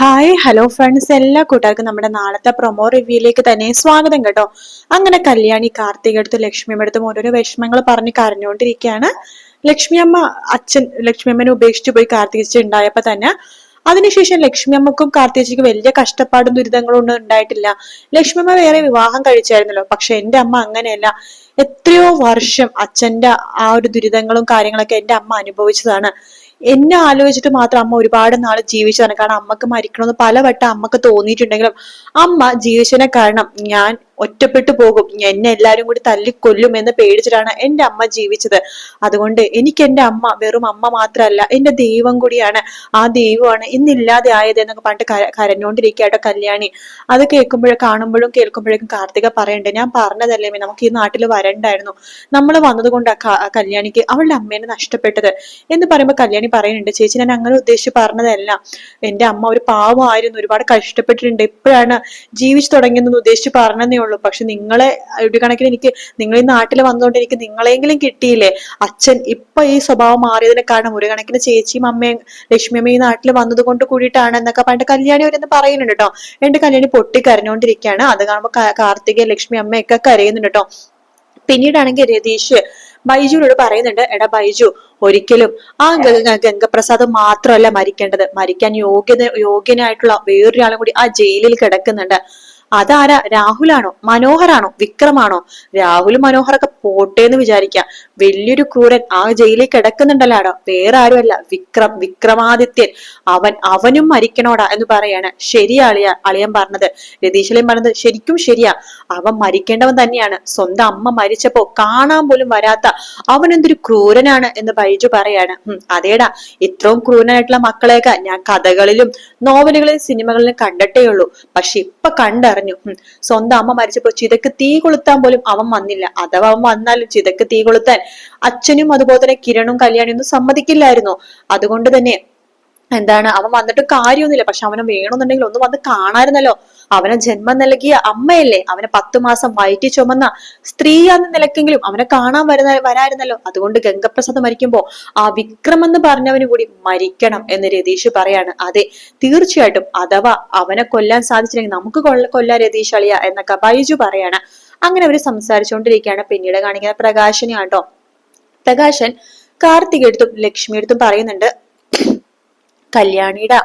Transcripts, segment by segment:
Hi hello friends എല്ലാ കൂട്ടുകാർക്കും നമ്മുടെ നാളത്തെ പ്രൊമോ റിവ്യൂയിലേക്ക് തന്നെ സ്വാഗതം കേട്ടോ. അങ്ങനെ കല്യാണി കാർത്തിക എടുത്ത് ലക്ഷ്മിയമ്മ എടുത്തും ഓരോരോ വിഷമങ്ങൾ പറഞ്ഞ് കരഞ്ഞുകൊണ്ടിരിക്കുകയാണ്. ലക്ഷ്മിയമ്മ അച്ഛൻ ലക്ഷ്മിയമ്മനെ ഉപേക്ഷിച്ച് പോയി കാർത്തിക ഉണ്ടായപ്പോ തന്നെ അതിനുശേഷം ലക്ഷ്മിയമ്മക്കും കാർത്തികച്ചിക്കും വലിയ കഷ്ടപ്പാടും ദുരിതങ്ങളും ഒന്നും ഉണ്ടായിട്ടില്ല. ലക്ഷ്മിയമ്മ വേറെ വിവാഹം കഴിച്ചായിരുന്നല്ലോ. പക്ഷെ എന്റെ അമ്മ അങ്ങനെയല്ല. എത്രയോ വർഷം അച്ഛന്റെ ആ ഒരു ദുരിതങ്ങളും കാര്യങ്ങളൊക്കെ എന്റെ അമ്മ അനുഭവിച്ചതാണ്. എന്നെ ആലോചിച്ചിട്ട് മാത്രം അമ്മ ഒരുപാട് നാൾ ജീവിച്ചതാണ്. കാരണം അമ്മയ്ക്ക് മരിക്കണമെന്ന് പലവട്ടം അമ്മയ്ക്ക് തോന്നിയിട്ടുണ്ടെങ്കിലും അമ്മ ജീവിച്ചതിനെ കാരണം ഞാൻ ഒറ്റപ്പെട്ടു പോകും. എന്നെ എല്ലാരും കൂടി തല്ലിക്കൊല്ലും എന്ന് പേടിച്ചിട്ടാണ് എന്റെ അമ്മ ജീവിച്ചത്. അതുകൊണ്ട് എനിക്ക് എന്റെ അമ്മ വെറും അമ്മ മാത്രമല്ല എന്റെ ദൈവം കൂടിയാണ്. ആ ദൈവമാണ് ഇന്നില്ലാതെ ആയത് എന്നൊക്കെ പറഞ്ഞിട്ട് കരഞ്ഞോണ്ടിരിക്കട്ടോ കല്യാണി. അത് കേൾക്കുമ്പോഴും കാണുമ്പോഴും കേൾക്കുമ്പോഴേക്കും കാർത്തിക പറയണ്ടേ ഞാൻ പറഞ്ഞതല്ലേ നമുക്ക് ഈ നാട്ടിൽ വരണ്ടായിരുന്നു. നമ്മൾ വന്നത് കൊണ്ട് കല്യാണിക്ക് അവളുടെ അമ്മേനെ നഷ്ടപ്പെട്ടത്. എന്ന് പറയുമ്പോൾ കല്യാണി പറയുന്നുണ്ട് ചേച്ചി ഞാൻ അങ്ങനെ ഉദ്ദേശിച്ച് പറഞ്ഞതല്ല. എന്റെ അമ്മ ഒരു പാവമായിരുന്നു ഒരുപാട് കഷ്ടപ്പെട്ടിട്ടുണ്ട്. ഇപ്പോഴാണ് ജീവിച്ചു തുടങ്ങിയെന്ന് ഉദ്ദേശിച്ച് പറഞ്ഞതേ ഉള്ളൂ പക്ഷെ നിങ്ങളെ ഒരു കണക്കിന് എനിക്ക് നിങ്ങൾ ഈ നാട്ടിൽ വന്നുകൊണ്ട് എനിക്ക് നിങ്ങളെങ്കിലും കിട്ടിയില്ലേ? അച്ഛൻ ഇപ്പൊ ഈ സ്വഭാവം മാറിയതിനെ കാരണം ഒരു കണക്കിന് ചേച്ചിയും അമ്മയും ലക്ഷ്മിയമ്മ ഈ നാട്ടിൽ വന്നത് കൊണ്ട് കൂടിയിട്ടാണ് എന്നൊക്കെ പറഞ്ഞിട്ട് കല്യാണി അവരെന്ന് പറയുന്നുണ്ട് കേട്ടോ എന്റെ കല്യാണി പൊട്ടി കരഞ്ഞോണ്ടിരിക്കുകയാണ് അത് കാണുമ്പോൾ കാർത്തിക ലക്ഷ്മി അമ്മയൊക്കെ കരയുന്നുണ്ട് കേട്ടോ പിന്നീടാണെങ്കിൽ രതീഷ് ബൈജുവിനോട് പറയുന്നുണ്ട് എടാ ബൈജു ഒരിക്കലും ആ ഗംഗപ്രസാദ് മാത്രമല്ല മരിക്കേണ്ടത്. മരിക്കാൻ യോഗ്യത യോഗ്യനായിട്ടുള്ള വേറൊരാളും കൂടി ആ ജയിലിൽ കിടക്കുന്നുണ്ട്. അതാരാ? രാഹുലാണോ? മനോഹരാണോ? വിക്രമാണോ? രാഹുൽ മനോഹറൊക്കെ പോട്ടെ എന്ന് വിചാരിക്കാം. വലിയൊരു ക്രൂരൻ ആ ജയിലിൽ കിടക്കുന്നുണ്ടല്ലാടോ വേറെ ആരുമല്ല. വിക്രം വിക്രമാദിത്യൻ. അവൻ അവനും മരിക്കണോടാ എന്ന് പറയാണ്. ശരിയാ അളിയ അളിയൻ പറഞ്ഞത്. രതീശലയും പറഞ്ഞത് ശരിക്കും ശരിയാ. അവൻ മരിക്കേണ്ടവൻ തന്നെയാണ്. സ്വന്തം അമ്മ മരിച്ചപ്പോ കാണാൻ പോലും വരാത്ത അവൻ എന്തൊരു ക്രൂരനാണ് എന്ന് ബൈജു പറയാണ്. അതേടാ. ഇത്രയും ക്രൂരനായിട്ടുള്ള മക്കളെയൊക്കെ ഞാൻ കഥകളിലും നോവലുകളിലും സിനിമകളിലും കണ്ടിട്ടേ ഉള്ളൂ. പക്ഷെ ഇപ്പൊ കണ്ടറിഞ്ഞു പറഞ്ഞു. സ്വന്തം അമ്മ മരിച്ചപ്പോ ചിതക്ക് തീ കൊളുത്താൻ പോലും അവൻ വന്നില്ല. അഥവാ അവൻ വന്നാലും ചിതക്ക് തീ കൊളുത്താൻ അച്ഛനും അതുപോലെ തന്നെ കിരണും കല്യാണിയൊന്നും സമ്മതിക്കില്ലായിരുന്നു. അതുകൊണ്ട് തന്നെ എന്താണ്? അവൻ വന്നിട്ട് കാര്യമൊന്നുമില്ല. പക്ഷെ അവനെ വേണമെന്നുണ്ടെങ്കിൽ ഒന്ന് വന്ന് കാണാറുന്നല്ലോ അവനെ ജന്മം നൽകിയ അമ്മയല്ലേ? അവനെ പത്തു മാസം വയറ്റി ചുമന്ന സ്ത്രീയാന്ന നിലക്കെങ്കിലും അവനെ കാണാൻ വരുന്ന വരായിരുന്നല്ലോ അതുകൊണ്ട് ഗംഗപ്രസാദ് മരിക്കുമ്പോ ആ വിക്രം എന്ന് പറഞ്ഞവന് കൂടി മരിക്കണം എന്ന് രതീഷ് പറയാണ്. അതെ തീർച്ചയായിട്ടും. അഥവാ അവനെ കൊല്ലാൻ സാധിച്ചില്ലെങ്കിൽ നമുക്ക് കൊല്ല കൊല്ലാൻ രതീഷ് അളിയ എന്നൊക്കെ ബൈജു പറയാണ്. അങ്ങനെ അവർ സംസാരിച്ചുകൊണ്ടിരിക്കുകയാണ്. പിന്നീട് കാണിക്കുന്ന പ്രകാശനെയാട്ടോ പ്രകാശൻ കാർത്തിക് എടുത്തും ലക്ഷ്മി എടുത്തും പറയുന്നുണ്ട്. കല്യാണിയുടെ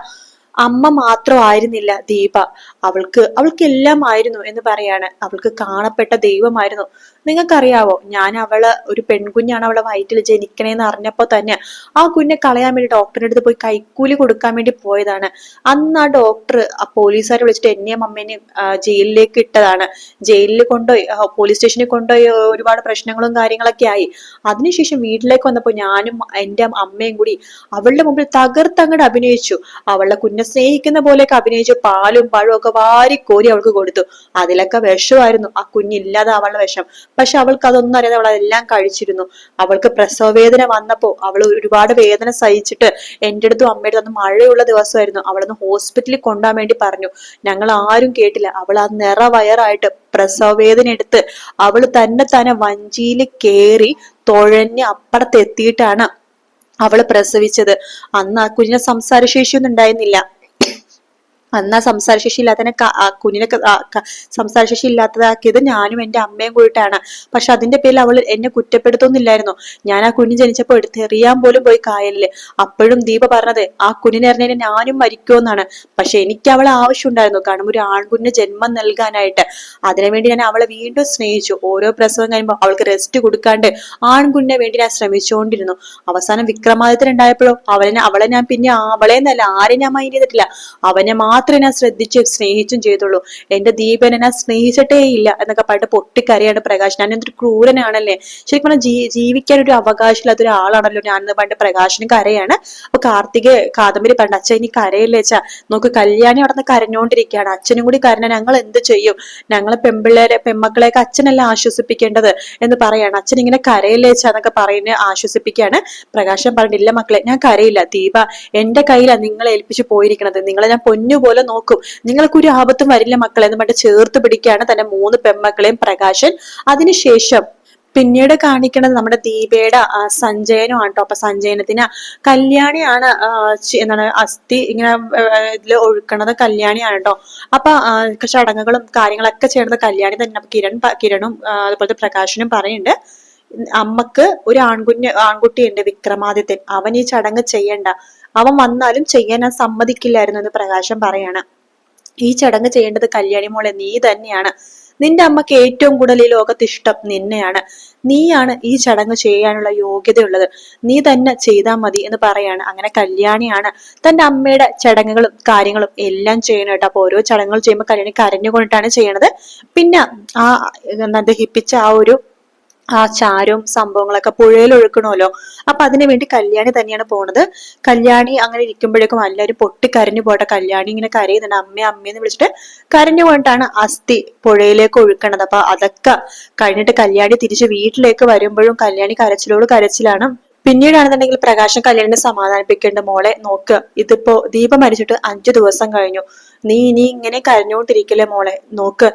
അമ്മ മാത്രമായിരുന്നില്ല ദീപ. അവൾക്ക് അവൾക്ക് എല്ലാമായിരുന്നു എന്ന് പറയാണ്. അവൾക്ക് കാണപ്പെട്ട ദൈവമായിരുന്നു നിങ്ങൾക്കറിയാവോ ഞാൻ അവൾ ഒരു പെൺകുഞ്ഞാണ് അവളെ വയറ്റിൽ ജനിക്കണേന്ന് അറിഞ്ഞപ്പോ തന്നെ ആ കുഞ്ഞെ കളയാൻ വേണ്ടി ഡോക്ടറിന്റെ അടുത്ത് പോയി കൈക്കൂലി കൊടുക്കാൻ വേണ്ടി പോയതാണ്. അന്ന് ആ ഡോക്ടർ ആ പോലീസുകാരെ വിളിച്ചിട്ട് എന്നെയും അമ്മേനെയും ജയിലിലേക്ക് ഇട്ടതാണ്. ജയിലിൽ കൊണ്ടുപോയി പോലീസ് സ്റ്റേഷനിൽ കൊണ്ടുപോയി ഒരുപാട് പ്രശ്നങ്ങളും കാര്യങ്ങളൊക്കെ ആയി. അതിനുശേഷം വീട്ടിലേക്ക് വന്നപ്പോൾ ഞാനും എന്റെ അമ്മയും കൂടി അവളുടെ മുമ്പിൽ തകർത്തങ്ങോട്ട് അഭിനയിച്ചു. അവളുടെ കുഞ്ഞെ സ്നേഹിക്കുന്ന പോലെയൊക്കെ അഭിനയിച്ചു. പാലും പഴവും ഒക്കെ വാരിക്കോരി അവൾക്ക് കൊടുത്തു. അതിലൊക്കെ വിഷമായിരുന്നു. ആ കുഞ്ഞില്ലാതെ അവളുടെ വിഷം. പക്ഷെ അവൾക്ക് അതൊന്നും അറിയാതെ അവൾ അതെല്ലാം കഴിച്ചിരുന്നു. അവൾക്ക് പ്രസവ വേദന വന്നപ്പോ അവൾ ഒരുപാട് വേദന സഹിച്ചിട്ട് എന്റെ അടുത്തും അമ്മയുടെ അന്ന് മഴയുള്ള ദിവസമായിരുന്നു. അവളൊന്ന് ഹോസ്പിറ്റലിൽ കൊണ്ടുപോകാൻ വേണ്ടി പറഞ്ഞു. ഞങ്ങൾ ആരും കേട്ടില്ല. അവൾ ആ നിറവയറായിട്ട് പ്രസവ വേദന എടുത്ത് അവൾ തന്നെ തന്നെ വഞ്ചിയിൽ കയറി തുഴഞ്ഞ് അപ്പുറത്തെത്തിയിട്ടാണ് അവൾ പ്രസവിച്ചത്. അന്ന് ആ കുഞ്ഞിനെ സംസാരശേഷിയൊന്നും ഉണ്ടായിരുന്നില്ല. അന്ന് ആ സംസാരശേഷി ഇല്ലാത്തതിനെ കുഞ്ഞിനെ സംസാരശേഷി ഇല്ലാത്തതാക്കിയത് ഞാനും എന്റെ അമ്മയും കൂടിയിട്ടാണ്. പക്ഷെ അതിന്റെ പേരിൽ അവൾ എന്നെ കുറ്റപ്പെടുത്തൊന്നില്ലായിരുന്നു. ഞാൻ ആ കുഞ്ഞ് ജനിച്ചപ്പോൾ എടുത്തെറിയാൻ പോലും പോയി കായലിൽ. അപ്പോഴും ദീപ പറഞ്ഞത് ആ കുഞ്ഞിനെ അറിഞ്ഞതിന് ഞാനും മരിക്കുമെന്നാണ്. പക്ഷെ എനിക്ക് അവളെ ആവശ്യമുണ്ടായിരുന്നു. കാരണം ഒരു ആൺകുഞ്ഞിന് ജന്മം നൽകാനായിട്ട്. അതിനുവേണ്ടി ഞാൻ അവളെ വീണ്ടും സ്നേഹിച്ചു. ഓരോ പ്രസവം കഴിയുമ്പോൾ അവൾക്ക് റെസ്റ്റ് കൊടുക്കാണ്ട് ആൺകുഞ്ഞിനെ വേണ്ടി ഞാൻ ശ്രമിച്ചുകൊണ്ടിരുന്നു. അവസാനം വിക്രമാദിത്യൻ ഉണ്ടായപ്പോഴും അവളെ അവളെ ഞാൻ പിന്നെ അവളെ എന്നല്ല ആരെയും ഞാൻ മൈൻഡ് ചെയ്തിട്ടില്ല. അവനെ മാത്രം മാത്രമേ ഞാൻ ശ്രദ്ധിച്ച് സ്നേഹിച്ചും ചെയ്തുള്ളൂ. എന്റെ ദീപനെ സ്നേഹിച്ചിട്ടേ ഇല്ല എന്നൊക്കെ പറഞ്ഞിട്ട് പൊട്ടിക്കറിയാണ് പ്രകാശ്. ഞാൻ എന്തൊരു ക്രൂരനാണല്ലേ? ശരിക്കും പറഞ്ഞാൽ ജീ ജീവിക്കാൻ ഒരു അവകാശമില്ലാത്ത ഒരാളാണല്ലോ ഞാൻ എന്ന് പറഞ്ഞിട്ട് പ്രകാശിന് കരയാണ്. അപ്പൊ കാർത്തിക് കാദംബരി പറഞ്ഞു അച്ഛൻ ഇനി കരയല്ലേ അച്ഛാ? നോക്ക് കല്യാണി അവിടെ നിന്ന് കരഞ്ഞോണ്ടിരിക്കുകയാണ് അച്ഛനും കൂടി കരഞ്ഞ ഞങ്ങൾ എന്ത് ചെയ്യും? ഞങ്ങളെ പെമ്പിള്ളേരെ പെമ്മക്കളെയൊക്കെ അച്ഛനല്ല ആശ്വസിപ്പിക്കേണ്ടത്? എന്ന് പറയാണ്. അച്ഛൻ ഇങ്ങനെ കരയല്ലേ അച്ഛാ? എന്നൊക്കെ പറയുന്ന ആശ്വസിപ്പിക്കുകയാണ്. പ്രകാശൻ പറഞ്ഞില്ല മക്കളെ ഞാൻ കരയില്ല. ദീപ എന്റെ കയ്യിലാണ് നിങ്ങളെ ഏൽപ്പിച്ചു പോയിരിക്കുന്നത് നിങ്ങളെ ഞാൻ പൊന്നുപോലെ പോലെ നോക്കും. നിങ്ങൾക്ക് ഒരു ആപത്തും വരില്ല മക്കളെ എന്ന് പറഞ്ഞിട്ട് ചേർത്ത് പിടിക്കുകയാണ് തന്റെ മൂന്ന് പെമ്മക്കളെയും പ്രകാശൻ. അതിനുശേഷം പിന്നീട് കാണിക്കുന്നത് നമ്മുടെ ദീപയുടെ സഞ്ജയനും ആട്ടോ അപ്പൊ സഞ്ജയനത്തിന് കല്യാണിയാണ് എന്താണ് അസ്ഥി ഇങ്ങനെ ഇതിൽ ഒഴുക്കണത് കല്യാണിയാണ് കേട്ടോ. അപ്പൊ ചടങ്ങുകളും കാര്യങ്ങളൊക്കെ ചേർന്ന് കല്യാണി തന്നെ കിരൺ കിരണും അതുപോലത്തെ പ്രകാശനും പറയുന്നുണ്ട്. അമ്മയ്ക്ക് ഒരു ആൺകുഞ്ഞ് ആൺകുട്ടിയുണ്ട് വിക്രമാദിത്യൻ. അവൻ ഈ ചടങ്ങ് ചെയ്യണ്ട. അവൻ വന്നാലും ചെയ്യാൻ ഞാൻ സമ്മതിക്കില്ലായിരുന്നു എന്ന് പ്രകാശം പറയാണ്. ഈ ചടങ്ങ് ചെയ്യേണ്ടത് കല്യാണി മോളെ നീ തന്നെയാണ്. നിന്റെ അമ്മയ്ക്ക് ഏറ്റവും കൂടുതൽ ഈ ലോകത്ത് ഇഷ്ടം നിന്നെയാണ്. നീയാണ് ഈ ചടങ്ങ് ചെയ്യാനുള്ള യോഗ്യതയുള്ളത്. നീ തന്നെ ചെയ്താൽ മതി എന്ന് പറയാണ്. അങ്ങനെ കല്യാണിയാണ് തന്റെ അമ്മയുടെ ചടങ്ങുകളും കാര്യങ്ങളും എല്ലാം ചെയ്യണം കേട്ടോ. അപ്പൊ ഓരോ ചടങ്ങുകൾ ചെയ്യുമ്പോൾ കല്യാണി കരഞ്ഞുകൊണ്ടിട്ടാണ് ചെയ്യണത്. പിന്നെ ആ എന്താ ദഹിപ്പിച്ച ആ ഒരു ആ ചാരവും സംഭവങ്ങളൊക്കെ പുഴയിൽ ഒഴുക്കണമല്ലോ. അപ്പൊ അതിനു വേണ്ടി കല്യാണി തന്നെയാണ് പോണത്. കല്യാണി അങ്ങനെ ഇരിക്കുമ്പോഴേക്കും എല്ലാവരും പൊട്ടി കരഞ്ഞു പോട്ടെ കല്യാണി ഇങ്ങനെ കരയുന്നുണ്ട്. അമ്മ അമ്മയെന്ന് വിളിച്ചിട്ട് കരഞ്ഞു പോയിട്ടാണ് അസ്ഥി പുഴയിലേക്ക് ഒഴുക്കണത്. അപ്പൊ അതൊക്കെ കഴിഞ്ഞിട്ട് കല്യാണി തിരിച്ച് വീട്ടിലേക്ക് വരുമ്പോഴും കല്യാണി കരച്ചിലോട് കരച്ചിലാണ്. പിന്നീടാണെന്നുണ്ടെങ്കിൽ പ്രകാശം കല്യാണിനെ സമാധാനിപ്പിക്കേണ്ട. മോളെ നോക്ക് ഇതിപ്പോ ദീപം മരിച്ചിട്ട് അഞ്ചു ദിവസം കഴിഞ്ഞു. നീ ഇനി ഇങ്ങനെ കരഞ്ഞുകൊണ്ടിരിക്കല്ലേ മോളെ? നോക്ക്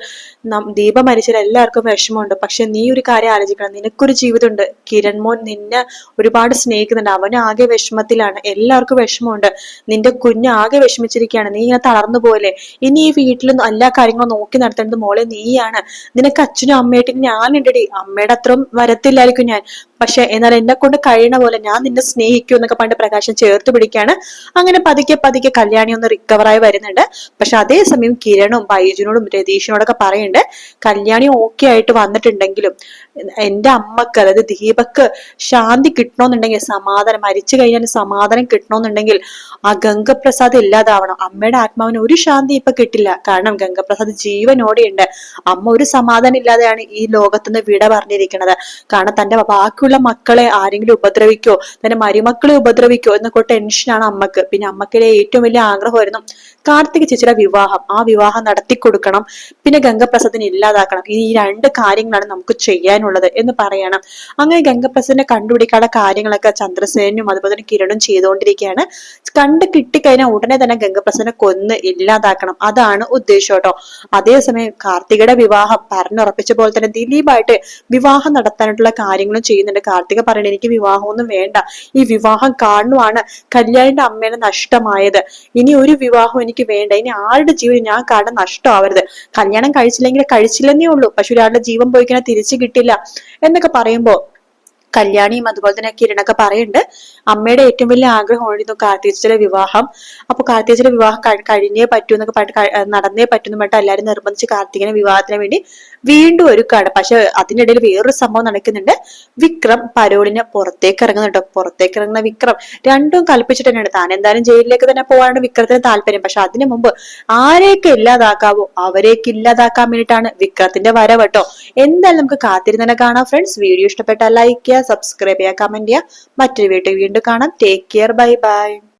ദീപ മരിച്ചാൽ എല്ലാവർക്കും വിഷമമുണ്ട്. പക്ഷെ നീ ഒരു കാര്യം ആലോചിക്കണം. നിനക്കൊരു ജീവിതമുണ്ട്. കിരൺ മോൻ നിന്നെ ഒരുപാട് സ്നേഹിക്കുന്നുണ്ട്. അവന് ആകെ വിഷമത്തിലാണ്. എല്ലാവർക്കും വിഷമമുണ്ട്. നിന്റെ കുഞ്ഞ് ആകെ വിഷമിച്ചിരിക്കുകയാണ്. നീ ഇങ്ങനെ തളർന്നു പോലെ ഇനി ഈ വീട്ടിൽ എല്ലാ കാര്യങ്ങളും നോക്കി നടത്തേണ്ടത് മോളെ നീയാണ്. നിനക്ക് അച്ഛനും അമ്മയായിട്ട് ഞാനുണ്ടടി അമ്മയുടെ അത്രയും വരത്തില്ലായിരിക്കും ഞാൻ. പക്ഷെ എന്നാൽ എന്നെ കൊണ്ട് കഴിയണ പോലെ ഞാൻ നിന്നെ സ്നേഹിക്കൂ എന്നൊക്കെ പണ്ട് പ്രകാശം ചേർത്ത് പിടിക്കാണ് അങ്ങനെ പതുക്കെ പതുക്കെ കല്യാണി ഒന്ന് റിക്കവറായി വരുന്നുണ്ട്. പക്ഷെ അതേസമയം കിരണും ബൈജുനോടും രതീഷിനോടൊക്കെ പറയുന്നുണ്ട് കല്യാണി ഓക്കെ ആയിട്ട് വന്നിട്ടുണ്ടെങ്കിലും എന്റെ അമ്മയ്ക്ക് അതായത് ദീപക്ക് ശാന്തി കിട്ടണമെന്നുണ്ടെങ്കിൽ സമാധാനം മരിച്ചു കഴിഞ്ഞാൽ സമാധാനം കിട്ടണമെന്നുണ്ടെങ്കിൽ ആ ഗംഗപ്രസാദ് ഇല്ലാതാവണം. അമ്മയുടെ ആത്മാവിന് ഒരു ശാന്തി ഇപ്പൊ കിട്ടില്ല. കാരണം ഗംഗപ്രസാദ് ജീവനോടെയുണ്ട്. അമ്മ ഒരു സമാധാനം ഇല്ലാതെയാണ് ഈ ലോകത്തുനിന്ന് വിട പറഞ്ഞിരിക്കുന്നത്. കാരണം തന്റെ ബാക്കിയുള്ള മക്കളെ ആരെങ്കിലും ഉപദ്രവിക്കോ തന്റെ മരുമക്കളെ ഉപദ്രവിക്കോ എന്നൊക്കെ ടെൻഷനാണ് അമ്മയ്ക്ക്. പിന്നെ അമ്മക്കിലെ ഏറ്റവും വലിയ ആഗ്രഹമായിരുന്നു കാർത്തിക ചേച്ചിയുടെ വിവാഹം. ആ വിവാഹം നടത്തി കൊടുക്കണം പിന്നെ ഗംഗപ്രസാദിനെ ഇല്ലാതാക്കണം. ഈ രണ്ട് കാര്യങ്ങളാണ് നമുക്ക് ചെയ്യാനുള്ളത്. എന്ന് പറയണം. അങ്ങനെ ഗംഗപ്രസിനെ കണ്ടുപിടിക്കാനുള്ള കാര്യങ്ങളൊക്കെ ചന്ദ്രസേനും അതുപോലെ തന്നെ കിരണും ചെയ്തുകൊണ്ടിരിക്കുകയാണ്. കണ്ട് കിട്ടിക്കഴിഞ്ഞാൽ ഉടനെ തന്നെ ഗംഗപ്രസനെ കൊന്ന് ഇല്ലാതാക്കണം. അതാണ് ഉദ്ദേശം കേട്ടോ. അതേസമയം കാർത്തികയുടെ വിവാഹം പറഞ്ഞുറപ്പിച്ച പോലെ തന്നെ ദിലീപായിട്ട് വിവാഹം നടത്താനായിട്ടുള്ള കാര്യങ്ങളും ചെയ്യുന്നുണ്ട്. കാർത്തിക പറയണ എനിക്ക് വിവാഹമൊന്നും വേണ്ട. ഈ വിവാഹം കാണുവാണ് കല്യാണിന്റെ അമ്മേനെ നഷ്ടമായത്. ഇനി ഒരു വിവാഹം എനിക്ക് വേണ്ട. ഇനി ആരുടെ ജീവൻ ഞാൻ കാരണം നഷ്ടമാവരുത്. കല്യാണം കഴിച്ചില്ലെങ്കിൽ കഴിച്ചില്ലെന്നേ ഉള്ളൂ. പക്ഷെ ഒരാളുടെ ജീവൻ പോയി തിരിച്ചു കിട്ടില്ല. എന്നൊക്കെ പറയുമ്പോ കല്യാണിയും അതുപോലെ തന്നെ കിരണൊക്കെ പറയുന്നുണ്ട് അമ്മയുടെ ഏറ്റവും വലിയ ആഗ്രഹമായിരുന്നു കാർത്തികച്ചിയുടെ വിവാഹം. അപ്പൊ കാർത്തികച്ചിയുടെ വിവാഹം കഴി- കഴിഞ്ഞേ പറ്റൂ എന്നൊക്കെ പറഞ്ഞിട്ട് നടന്നേ പറ്റുന്ന പറഞ്ഞിട്ട് എല്ലാവരും നിർബന്ധിച്ച് കാർത്തികനെ വിവാഹത്തിന് വേണ്ടി വീണ്ടും ഒരുക്കാണ് പക്ഷെ അതിനിടയിൽ വേറൊരു സംഭവം നടക്കുന്നുണ്ട്. വിക്രം പരോളിന് പുറത്തേക്ക് ഇറങ്ങുന്നുണ്ട് പുറത്തേക്ക് ഇറങ്ങുന്ന വിക്രം രണ്ടും കൽപ്പിച്ചിട്ട് തന്നെയാണ്. താൻ എന്തായാലും ജയിലിലേക്ക് തന്നെ പോകാനാണ് വിക്രത്തിന് താല്പര്യം. പക്ഷെ അതിനു മുമ്പ് ആരെയൊക്കെ ഇല്ലാതാക്കാവോ? അവരെയൊക്കെ ഇല്ലാതാക്കാൻ വേണ്ടിയിട്ടാണ് വിക്രത്തിന്റെ വരവട്ടോ എന്തായാലും നമുക്ക് കാത്തിരുന്നതിനെ കാണാം ഫ്രണ്ട്സ്. വീഡിയോ ഇഷ്ടപ്പെട്ടാൽ ലൈക്ക് ചെയ്യുക സബ്സ്ക്രൈബ് ചെയ്യുക കമന്റ് ചെയ്യുക. മറ്റൊരു വീട്ടിൽ വീണ്ടും കാണാം. Take care bye bye